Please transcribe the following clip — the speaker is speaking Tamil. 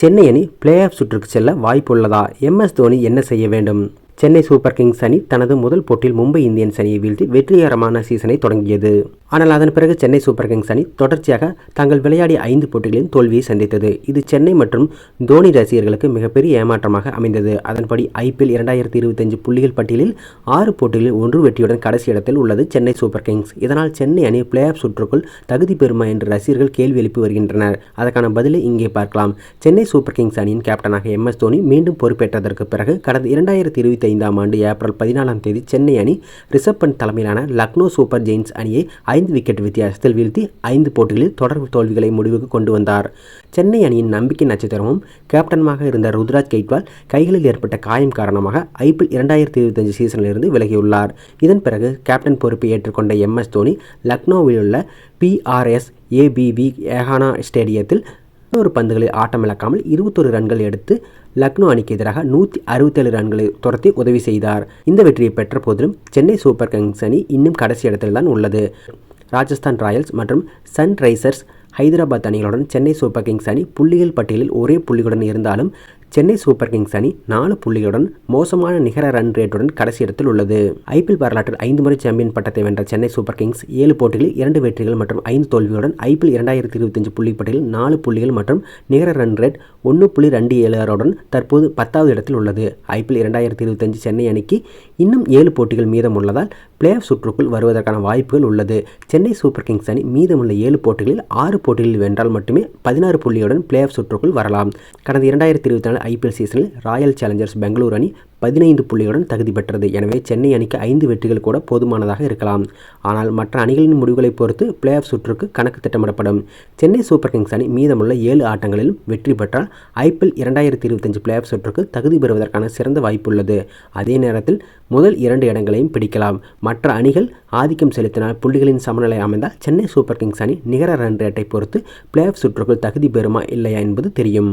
சென்னை அணி பிளே ஆஃப் சுற்றுக்கு செல்ல வாய்ப்புள்ளதா? எம்எஸ் தோனி என்ன செய்ய வேண்டும்? சென்னை சூப்பர் கிங்ஸ் அணி தனது முதல் போட்டியில் மும்பை இந்தியன்ஸ் அணியை வீழ்த்தி வெற்றிகரமான சீசனை தொடங்கியது. ஆனால் அதன் பிறகு சென்னை சூப்பர் கிங்ஸ் அணி தொடர்ச்சியாக தாங்கள் விளையாடிய ஐந்து போட்டிகளிலும் தோல்வியை சந்தித்தது. இது சென்னை மற்றும் தோனி ரசிகர்களுக்கு மிகப்பெரிய ஏமாற்றமாக அமைந்தது. அதன்படி ஐபிஎல் இரண்டாயிரத்தி இருபத்தஞ்சு புள்ளிகள் பட்டியலில் ஆறு போட்டிகளில் ஒன்று வெற்றியுடன் கடைசி இடத்தில் உள்ளது சென்னை சூப்பர் கிங்ஸ். இதனால் சென்னை அணி பிளே ஆஃப் சுற்றுக்குள் தகுதி பெறுமா என்று ரசிகர்கள் கேள்வி எழுப்பி வருகின்றனர். அதற்கான பதிலை இங்கே பார்க்கலாம். சென்னை சூப்பர் கிங்ஸ் அணியின் கேப்டனாக எம் எஸ் தோனி மீண்டும் பொறுப்பேற்றதற்கு பிறகு கடந்த இரண்டாயிரத்தி இருபத்தி ஐந்தாம் ஆண்டு ஏப்ரல் பதினாலாம் தேதி சென்னை அணி ரிஷப் பண்ட் தலைமையிலான லக்னோ சூப்பர் ஜெயின்ஸ் அணியை ஐந்து விக்கெட் வித்தியாசத்தில் வீழ்த்தி ஐந்து போட்டிகளில் தொடர் தோல்விகளை முடிவுக்கு கொண்டு வந்தார். சென்னை அணியின் நம்பிக்கை நட்சத்திரமும் கேப்டனமாக இருந்த ருத்ராஜ் கெய்ட்வால் கைகளில் ஏற்பட்ட காயம் காரணமாக ஐபிஎல் இரண்டாயிரத்தி இருபத்தஞ்சு சீசனிலிருந்து விலகியுள்ளார். இதன் பிறகு கேப்டன் பொறுப்பை ஏற்றுக்கொண்ட எம் எஸ் தோனி லக்னோவில் உள்ள பிஆர்எஸ் ஏபிவி ஏஹானா ஸ்டேடியத்தில் பதினோரு பந்துகளில் ஆட்டமிழக்காமல் இருபத்தொரு ரன்கள் எடுத்து லக்னோ அணிக்கு எதிராக நூற்றி அறுபத்தேழு ரன்களை துரத்தி உதவி செய்தார். இந்த வெற்றியை பெற்ற போதிலும் சென்னை சூப்பர் கிங்ஸ் அணி இன்னும் கடைசி இடத்தில்தான் உள்ளது. ராஜஸ்தான் ராயல்ஸ் மற்றும் சன்ரைசர்ஸ் ஹைதராபாத் அணிகளுடன் சென்னை சூப்பர் கிங்ஸ் அணி புள்ளிகள் பட்டியலில் ஒரே புள்ளிகளுடன் இருந்தாலும் சென்னை சூப்பர் கிங்ஸ் அணி நாலு புள்ளியுடன் மோசமான நிகர ரன் ரேட்டுடன் கடைசி இடத்தில் உள்ளது. ஐபிஎல் வரலாற்றில் ஐந்து முறை சாம்பியன் பட்டத்தை வென்ற சென்னை சூப்பர் கிங்ஸ் ஏழு போட்டிகளில் இரண்டு வெற்றிகள் மற்றும் ஐந்து தோல்வியுடன் ஐபிஎல் இரண்டாயிரத்தி இருபத்தஞ்சு புள்ளி பட்டியலில் நாலு புள்ளிகள் மற்றும் நிகர ரன் ரேட் ஒன்று புள்ளி ரெண்டு ஏழு ஆறுடன் தற்போது பத்தாவது இடத்தில் உள்ளது. ஐபிஎல் இரண்டாயிரத்தி இருபத்தஞ்சு சென்னை அணிக்கு இன்னும் ஏழு போட்டிகள் மீதம் உள்ளதால் பிளே ஆஃப் சுற்றுக்குள் வருவதற்கான வாய்ப்புகள் உள்ளது. சென்னை சூப்பர் கிங்ஸ் அணி மீதமுள்ள ஏழு போட்டிகளில் ஆறு போட்டிகளில் வென்றால் மட்டுமே பதினாறு புள்ளியுடன் பிளே ஆஃப் சுற்றுக்குள் வரலாம். கடந்த இரண்டாயிரத்தி இருபத்தி நாலு ஐபிஎல் சீசனில் ராயல் சேலஞ்சர்ஸ் பெங்களூர் அணி பதினைந்து புள்ளியுடன் தகுதி பெற்றது. எனவே சென்னை அணிக்கு ஐந்து வெற்றிகள் கூட போதுமானதாக இருக்கலாம். ஆனால் மற்ற அணிகளின் முடிவுகளை பொறுத்து பிளே ஆஃப் சுற்றுக்கு கணக்கு திட்டமிடப்படும். சென்னை சூப்பர் கிங்ஸ் அணி மீதமுள்ள ஏழு ஆட்டங்களிலும் வெற்றி பெற்றால் ஐபிஎல் இரண்டாயிரத்தி இருபத்தஞ்சு பிளே ஆஃப் சுற்றுக்கு தகுதி பெறுவதற்கான சிறந்த வாய்ப்புள்ளது. அதே நேரத்தில் முதல் இரண்டு இடங்களையும் பிடிக்கலாம். மற்ற அணிகள் ஆதிக்கம் செலுத்தினால் புள்ளிகளின் சமநிலை அமைந்தால் சென்னை சூப்பர் கிங்ஸ் அணி நிகர ரன் ரேட்டை பொறுத்து பிளே ஆஃப் சுற்றுக்குள் தகுதி பெறுமா இல்லையா என்பது தெரியும்.